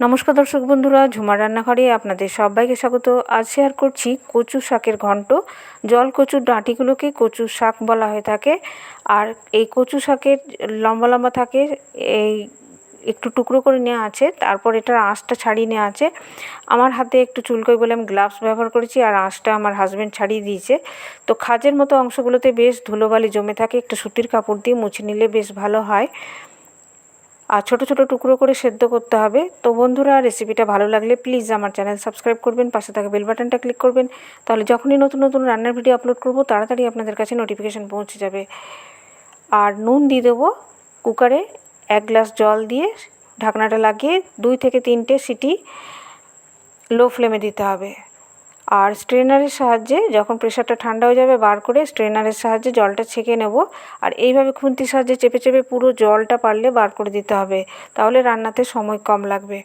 নমস্কার দর্শক বন্ধুরা, ঝুমার রান্নাঘরে আপনাদের সবাইকে স্বাগত। আজ শেয়ার করছি কচু শাকের ঘন্ট। জল কচুর ডাঁটিগুলোকে কচু শাক বলা হয়ে থাকে। আর এই কচু শাকের লম্বা লম্বা থাকে, এই একটু টুকরো করে নেওয়া আছে, তারপর এটার আঁশটা ছাড়িয়ে নেওয়া আছে। আমার হাতে একটু চুলকোই বলে আমি গ্লাভস ব্যবহার করেছি আর আঁশটা আমার হাজব্যান্ড ছাড়িয়ে দিয়েছে। তো খাজের মতো অংশগুলোতে বেশ ধুলোবালি জমে থাকে, একটু সুতির কাপড় দিয়ে মুছে নিলে বেশ ভালো হয়। আর ছোটো ছোটো টুকরো করে সেদ্ধ করতে হবে। তো বন্ধুরা রেসিপিটা ভালো লাগলে প্লিজ আমার চ্যানেল সাবস্ক্রাইব করবেন, পাশে থাকা বেল বাটনটা ক্লিক করবেন। তাহলে যখনই নতুন নতুন রান্নার ভিডিও আপলোড করব, তাড়াতাড়ি আপনাদের কাছে নোটিফিকেশান পৌঁছে যাবে। আর নুন দিয়ে দেবো কুকারে এক গ্লাস জল দিয়ে ঢাকনাটা লাগিয়ে দুই থেকে তিনটে সিটি লো ফ্লেমে দিতে হবে। আর স্ট্রেনারের সাহায্যে যখন প্রেশারটা ঠান্ডা হয়ে যাবে বার করে স্ট্রেনারের সাহায্যে জলটা ছেঁকে নেব। আর এইভাবে খুন্তির সাহায্যে চেপে চেপে পুরো জলটা পারলে বার করে দিতে হবে। তাহলে রান্নাতে সময় কম লাগবে।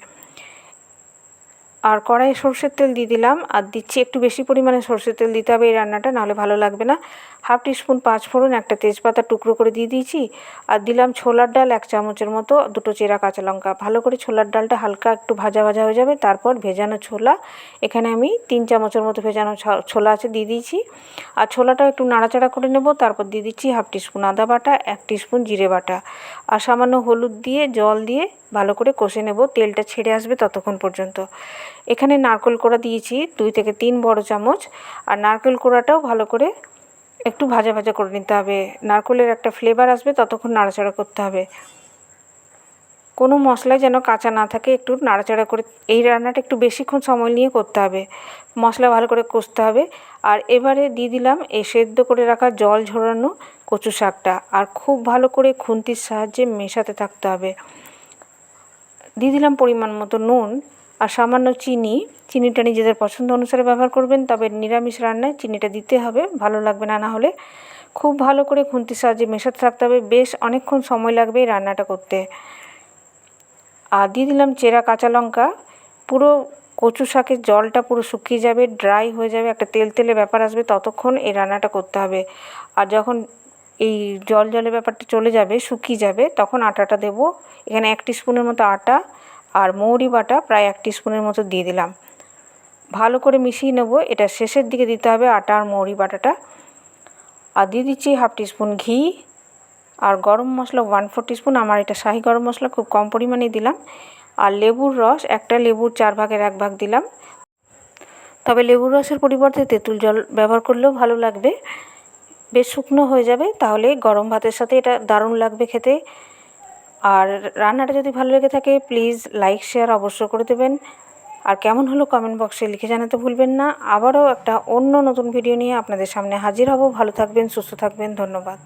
আর কড়াইয়ে সর্ষের তেল দিয়ে দিলাম। আর দিচ্ছি একটু বেশি পরিমাণে সর্ষের তেল দিতে হবে এই রান্নাটা, নাহলে ভালো লাগবে না। হাফ পাঁচ ফোড়ন, একটা তেজপাতা টুকরো করে দিয়ে দিয়েছি। আর দিলাম ছোলার ডাল এক চামচের মতো, দুটো চেরা কাঁচা লঙ্কা। ভালো করে ছোলার ডালটা হালকা একটু ভাজা ভাজা হয়ে যাবে, তারপর ভেজানো ছোলা। এখানে আমি তিন চামচের মতো ভেজানো ছোলা আছে, দিয়ে দিয়েছি। আর ছোলাটা একটু নাড়াচাড়া করে নেব, তারপর দিয়ে দিচ্ছি হাফ টিস্পুন আদা বাটা, এক টিস্পুন জিরে বাটা। আর সামান্য হলুদ দিয়ে, জল দিয়ে ভালো করে কষে নেব। তেলটা ছেড়ে আসবে ততক্ষণ পর্যন্ত। এখানে নারকেল কোড়া দিয়েছি, দুই থেকে তিন বড় চামচ। আর নারকেল কোড়াটাও ভালো করে একটু ভাজা ভাজা করে নিতে হবে। নারকেলের একটা ফ্লেভার আসবে, ততক্ষণ নাড়াচাড়া করতে হবে। কোনো মশলায় যেন কাঁচা না থাকে, একটু নাড়াচাড়া করে এই রান্নাটা একটু বেশিক্ষণ সময় নিয়ে করতে হবে। মশলা ভালো করে কষতে হবে। আর এবারে দিয়ে দিলাম এই সেদ্ধ করে রাখা জল ঝরানো কচু শাকটা। আর খুব ভালো করে খুন্তির সাহায্যে মেশাতে থাকতে হবে। দিয়ে দিলাম পরিমাণ মতো নুন। আর সামান্য চিনি, চিনিটা নিজেদের পছন্দ অনুসারে ব্যবহার করবেন, তবে নিরামিষ রান্নায় চিনিটা দিতে হবে, ভালো লাগবে না না হলে খুব ভালো করে খুন্তির সাহায্যে মেশাতে থাকতে হবে, বেশ অনেকক্ষণ সময় লাগবে এই রান্নাটা করতে। আর দিয়ে দিলাম চেরা কাঁচা লঙ্কা, পুরো কচু শাকের জলটা পুরো শুকিয়ে যাবে ড্রাই হয়ে যাবে, একটা তেল তেলে ব্যাপার আসবে, ততক্ষণ এই রান্নাটা করতে হবে। আর যখন এই জল জলের ব্যাপারটা চলে যাবে, শুকিয়ে যাবে, তখন আটাটা দেবো, এখানে এক স্পুনের মতো আটা আর মৌরি বাটা প্রায় এক স্পুনের মতো দিয়ে দিলাম। ভালো করে মিশিয়ে নেব। এটা শেষের দিকে দিতে হবে আটা আর মৌরি বাটাটা। আর দিয়ে দিচ্ছি হাফ টিস্পুন ঘি আর গরম মশলা ওয়ান ফোর টিস্পুন। আমার এটা শাহি গরম মশলা, খুব কম পরিমাণে দিলাম। আর লেবুর রস, একটা লেবুর চার ভাগের এক ভাগ দিলাম। তবে লেবুর রসের পরিবর্তে তেঁতুল জল ব্যবহার করলেও ভালো লাগবে। বেশ শুকনো হয়ে যাবে, তাহলে গরম ভাতের সাথে এটা দারুণ লাগবে খেতে। আর রান্নাটা যদি ভালো লেগে থাকে প্লিজ লাইক শেয়ার অবশ্য করে দেবেন। আর কেমন হলো কমেন্ট বক্সে লিখে জানাতে ভুলবেন না। আবারও একটা অন্য নতুন ভিডিও নিয়ে আপনাদের সামনে হাজির হব। ভালো থাকবেন, সুস্থ থাকবেন, ধন্যবাদ।